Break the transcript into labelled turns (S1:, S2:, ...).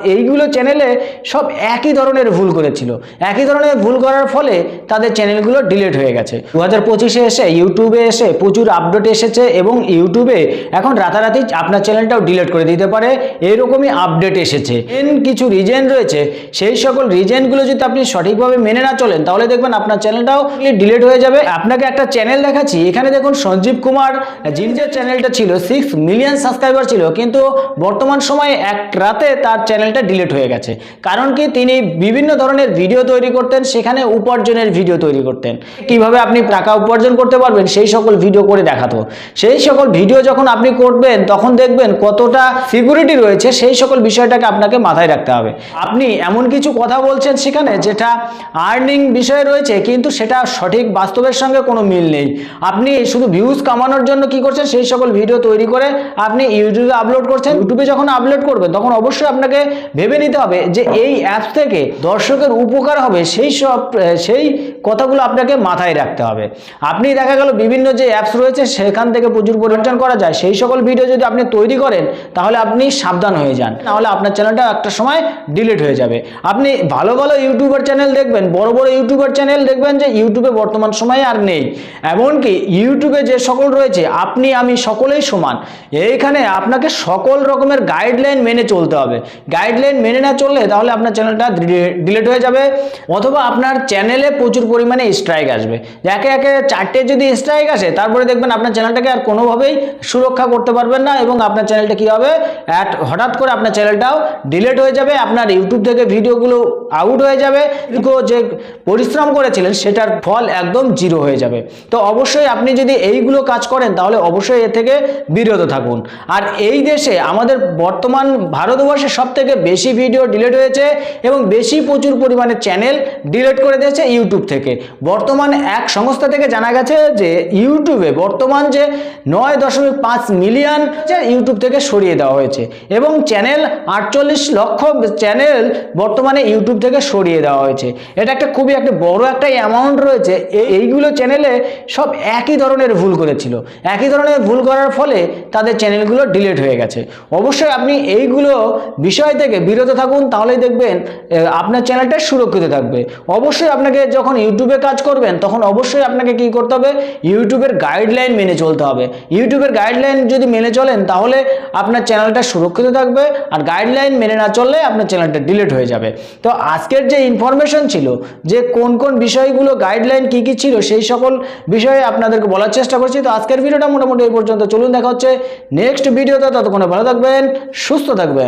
S1: এইগুলো চ্যানেলে সব একই ধরনের ভুল করেছিল। একই ধরনের ভুল করার ফলে তাদের চ্যানেলগুলো ডিলিট হয়ে গেছে। দু হাজার পঁচিশে এসে ইউটিউবে এসে প্রচুর আপডেট এসেছে এবং ইউটিউবে এখন রাতারাতি আপনার চ্যানেলটাও ডিলিট করে দিতে পারে। এরকমই আপডেট এসেছে। মেন কিছু রিজেন রয়েছে, সেই সকল রিজেনগুলো যদি আপনি সঠিকভাবে মেনে না চলেন, তাহলে দেখবেন আপনার চ্যানেলটাও ডিলিট হয়ে যাবে। আপনাকে একটা চ্যানেল দেখাচ্ছি, এখানে দেখুন সঞ্জীব কুমার জিনজের চ্যানেলটা ছিল সিক্স মিলিয়ন সাবস্ক্রাইবার ছিল, কিন্তু বর্তমান সময়ে এক রাতে তার চ্যানেলটা ডিলিট হয়ে গেছে। কারণ কি, তিনি বিভিন্ন ধরনের ভিডিও তৈরি করতেন, সেখানে উপার্জনের ভিডিও তৈরি করতেন। কীভাবে আপনি টাকা উপার্জন করতে পারবেন, সেই সকল ভিডিও করে দেখাতো। সেই সকল ভিডিও যখন আপনি করবেন, তখন দেখবেন কতটা সিকিউরিটি রয়েছে, সেই সকল বিষয়টাকে আপনাকে মাথায় রাখতে হবে। আপনি এমন কিছু কথা বলছেন সেখানে যেটা আর্নিং বিষয় রয়েছে, কিন্তু সেটা সঠিক বাস্তবের সঙ্গে কোনো মিল নেই। আপনি শুধু ভিউজ কামানোর জন্য কি করছেন, সেই সকল ভিডিও তৈরি করে আপনি ইউটিউবে আপলোড করছেন। ইউটিউবে যখন আপলোড করবেন, তখন অবশ্যই আপনাকে ভেবে নিতে হবে যে এই অ্যাপস থেকে দর্শকের উপকার হবে, সেই সব সেই কথাগুলো আপনাকে মাথায় রাখতে হবে। আপনি দেখা গেল বিভিন্ন যে অ্যাপস রয়েছে, সেখান থেকে প্রচুর পরিবর্তন করা যায়। সেই সকল ভিডিও যদি আপনি তৈরি করেন, তাহলে আপনি সাবধান হয়ে যান। তাহলে আপনার চ্যানেলটা একটা সময় ডিলিট হয়ে যাবে। আপনি ভালো ভালো ইউটিউবার চ্যানেল দেখবেন, বড় বড় ইউটিউবার চ্যানেল দেখবেন যে ইউটিউবে বর্তমান সময়ে আর নেই। এমনকি ইউটিউবে যে সকল রয়েছে, আপনি, আমি সকলেই সমান। এইখানে আপনাকে সকল রকমের গাইডলাইন মেনে চলতে হবে। গাইডলাইন মেনে না চললে তাহলে আপনার চ্যানেলটা ডিলিট হয়ে যাবে অথবা আপনার চ্যানেলে প্রচুর পরিমাণে স্ট্রাইক আসবে। একে একে চারটে যদি স্ট্রাইক আসে, তারপরে দেখবেন আপনার চ্যানেলটাকে আর কোনোভাবেই সুরক্ষা করতে পারবেন না এবং আপনার চ্যানেলটা কী হবে? অ্যাট হঠাৎ করে আপনার চ্যানেলটাও ডিলিট হয়ে যাবে, আপনার ইউটিউব থেকে ভিডিওগুলো আউট হয়ে যাবে যে পরিশ্রম করেছিলেন সেটার ফল একদম জিরো হয়ে যাবে। তো অবশ্যই আপনি যদি এইগুলো কাজ করেন, তাহলে অবশ্যই এ থেকে বিরত থাকুন। আর এই দেশে আমাদের বর্তমান ভারতবর্ষে সব থেকে বেশি ভিডিও ডিলেট হয়েছে এবং বেশি প্রচুর পরিমাণে চ্যানেল ডিলেট করে দিয়েছে ইউটিউব থেকে। বর্তমান এক সংস্থা থেকে জানা গেছে যে ইউটিউবে বর্তমান যে নয় দশমিক পাঁচ মিলিয়ন ইউটিউব থেকে সরিয়ে দেওয়া হয়েছে এবং চ্যানেল আটচল্লিশ লক্ষ চ্যানেল বর্তমানে ইউটিউব থেকে সরিয়ে দেওয়া হয়েছে। এটা একটা খুবই একটা বড় একটা অ্যামাউন্ট রয়েছে। এইগুলো চ্যানেলে সব একই ধরনের ভুল করেছিল। একই ধরনের ভুল করার ফলে তাদের চ্যানেলগুলো ডিলিট হয়ে গেছে। অবশ্যই আপনি এইগুলো বিষয় বিরত থাকুন, তাহলেই দেখবেন আপনার চ্যানেলটা সুরক্ষিত থাকবে। অবশ্যই আপনাকে যখন ইউটিউবে কাজ করবেন, তখন অবশ্যই আপনাকে কি করতে হবে? ইউটিউবের গাইডলাইন মেনে চলতে হবে। ইউটিউবের গাইডলাইন যদি মেনে চলেন, তাহলে আপনার চ্যানেলটা সুরক্ষিত থাকবে, আর গাইডলাইন মেনে না চললে আপনার চ্যানেলটা ডিলিট হয়ে যাবে। তো আজকের যে ইনফরমেশন ছিল, যে কোন কোন বিষয়গুলো গাইডলাইন কি কি ছিল, সেই সকল বিষয়ে আপনাদেরকে বলার চেষ্টা করছি। তো আজকের ভিডিওটা মোটামুটি এই পর্যন্ত। চলুন দেখা হচ্ছে নেক্সট ভিডিওতে। ততক্ষণে ভালো থাকবেন, সুস্থ থাকবেন।